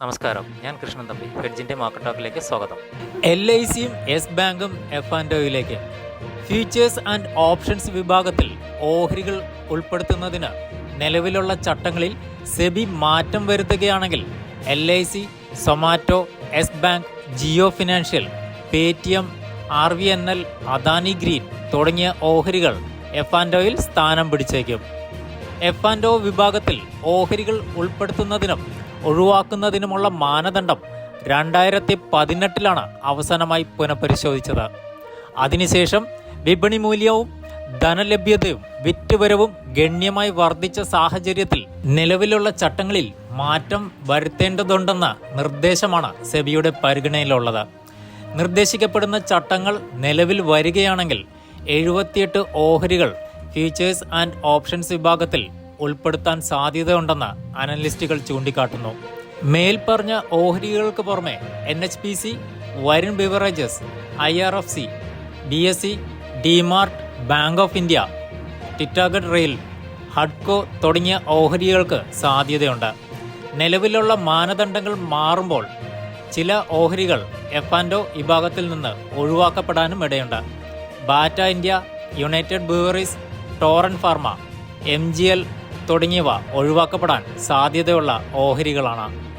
നമസ്കാരം. ഞാൻ കൃഷ്ണൻ തമ്പി. ഹെഡ്ജിന്റെ മാർക്കറ്റ് ടോക്കിലേക്ക് സ്വാഗതം. എൽ ഐ സിയും യെസ് ബാങ്കും എഫ് ആൻഡ് ഒയിലേക്ക് ഫ്യൂച്ചേഴ്സ് ആൻഡ് ഓപ്ഷൻസ് വിഭാഗത്തിൽ ഓഹരികൾ ഉൾപ്പെടുത്തുന്നതിന് നിലവിലുള്ള ചട്ടങ്ങളിൽ സെബി മാറ്റം വരുത്തുകയാണെങ്കിൽ L I C Zomato Yes bank Jio financial Paytm R V N L Adani green തുടങ്ങിയ ഓഹരികൾ എഫ് ആൻഡ് ഒയിൽ സ്ഥാനം പിടിച്ചേക്കും. എഫ് ആൻഡ് ഒ വിഭാഗത്തിൽ ഓഹരികൾ ഉൾപ്പെടുത്തുന്നതിനും ഒഴിവാക്കുന്നതിനുമുള്ള മാനദണ്ഡം രണ്ടായിരത്തി പതിനെട്ടിലാണ് അവസാനമായി പുനഃപരിശോധിച്ചത്. അതിനുശേഷം വിപണി മൂല്യവും ധനലഭ്യതയും വിറ്റുവരവും ഗണ്യമായി വർദ്ധിച്ച സാഹചര്യത്തിൽ നിലവിലുള്ള ചട്ടങ്ങളിൽ മാറ്റം വരുത്തേണ്ടതുണ്ടെന്ന നിർദ്ദേശമാണ് സെബിയുടെ പരിഗണനയിലുള്ളത്. നിർദ്ദേശിക്കപ്പെടുന്ന ചട്ടങ്ങൾ നിലവിൽ വരികയാണെങ്കിൽ എഴുപത്തിയെട്ട് ഓഹരികൾ ഫ്യൂച്ചേഴ്സ് ആൻഡ് ഓപ്ഷൻസ് വിഭാഗത്തിൽ ഉൾപ്പെടുത്താൻ സാധ്യതയുണ്ടെന്ന് അനലിസ്റ്റുകൾ ചൂണ്ടിക്കാട്ടുന്നു. മേൽപ്പറഞ്ഞ ഓഹരികൾക്ക് പുറമെ N H P C Varun beverages I R F C B S C DMart bank of India Titagarh rail ഹഡ്കോ തുടങ്ങിയ ഓഹരികൾക്ക് സാധ്യതയുണ്ട്. നിലവിലുള്ള മാനദണ്ഡങ്ങൾ മാറുമ്പോൾ ചില ഓഹരികൾ എഫ് ആൻഡ് വിഭാഗത്തിൽ നിന്ന് ഒഴിവാക്കപ്പെടാനും ഇടയുണ്ട്. Bata India United Breweries Torrent pharma M G L തുടങ്ങിയവ ഒഴിവാക്കപ്പെടാൻ സാധ്യതയുള്ള ഓഹരികളാണ്.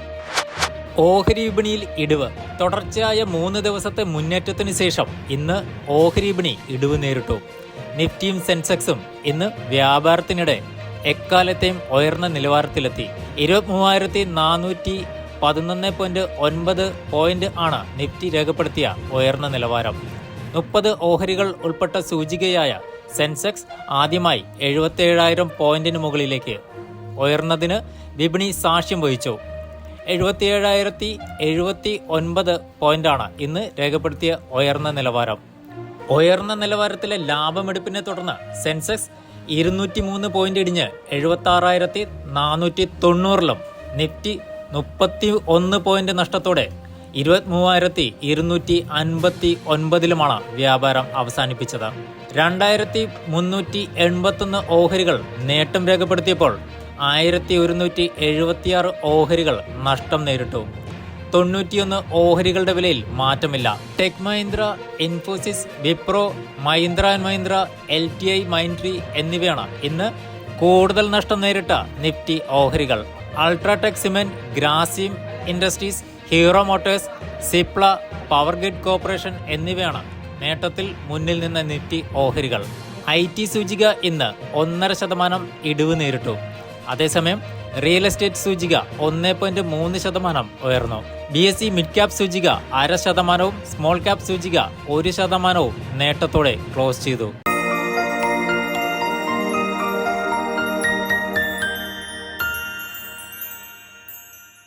ഓഹരി വിപണിയിൽ ഇടിവ്. തുടർച്ചയായ മൂന്ന് ദിവസത്തെ മുന്നേറ്റത്തിന് ശേഷം ഇന്ന് ഓഹരി വിപണി ഇടിവ് നേരിട്ടു. നിഫ്റ്റിയും സെൻസെക്സും ഇന്ന് വ്യാപാരത്തിനിടെ എക്കാലത്തെയും ഉയർന്ന നിലവാരത്തിലെത്തി. ഇരുപത്തി മൂവായിരത്തി നാനൂറ്റി പതിനൊന്ന് പോയിന്റ് ഒൻപത് പോയിന്റ് ആണ് നിഫ്റ്റി രേഖപ്പെടുത്തിയ ഉയർന്ന നിലവാരം. മുപ്പത് ഓഹരികൾ ഉൾപ്പെട്ട സൂചികയായ സെൻസെക്സ് ആദ്യമായി എഴുപത്തിയേഴായിരം പോയിന്റിന് മുകളിലേക്ക് ഉയർന്നതിന് വിപണി സാക്ഷ്യം വഹിച്ചു. എഴുപത്തിയേഴായിരത്തി എഴുപത്തി ഒൻപത് പോയിന്റാണ് ഇന്ന് രേഖപ്പെടുത്തിയ ഉയർന്ന നിലവാരം. ഉയർന്ന നിലവാരത്തിലെ ലാഭമെടുപ്പിനെ തുടർന്ന് സെൻസെക്സ് ഇരുന്നൂറ്റി മൂന്ന് പോയിന്റ് ഇടിഞ്ഞ് എഴുപത്തി ആറായിരത്തി നാനൂറ്റി തൊണ്ണൂറിലും നിഫ്റ്റി മുപ്പത്തി ഒന്ന് പോയിന്റ് നഷ്ടത്തോടെ ഇരുപത്തി മൂവായിരത്തി ഇരുന്നൂറ്റി അൻപത്തി ഒൻപതിലുമാണ് വ്യാപാരം അവസാനിപ്പിച്ചത്. രണ്ടായിരത്തി മുന്നൂറ്റി എൺപത്തൊന്ന് ഓഹരികൾ നേട്ടം രേഖപ്പെടുത്തിയപ്പോൾ ആയിരത്തി ഒരുന്നൂറ്റി എഴുപത്തിയാറ് ഓഹരികൾ നഷ്ടം നേരിട്ടു. തൊണ്ണൂറ്റിയൊന്ന് ഓഹരികളുടെ വിലയിൽ മാറ്റമില്ല. Tech Mahindra Infosys Wipro Mahindra and Mahindra L T I Mindtree എന്നിവയാണ് ഇന്ന് കൂടുതൽ നഷ്ടം നേരിട്ട നിഫ്റ്റി ഓഹരികൾ. UltraTech cement Grasim industries Hero motors Cipla power grid corporation എന്നിവയാണ് നേട്ടത്തിൽ മുന്നിൽ നിന്ന് നിറ്റി ഓഹരികൾ. ഐ ടി സൂചിക ഇന്ന് ഒന്നര ശതമാനം ഇടിവ് നേരിട്ടു. അതേസമയം റിയൽ എസ്റ്റേറ്റ് സൂചിക ഒന്ന് പോയിന്റ് മൂന്ന് ശതമാനം ഉയർന്നു. B S C mid cap സൂചിക അര ശതമാനവും സ്മോൾ ക്യാപ് സൂചിക ഒരു ശതമാനവും നേട്ടത്തോടെ ക്ലോസ് ചെയ്തു.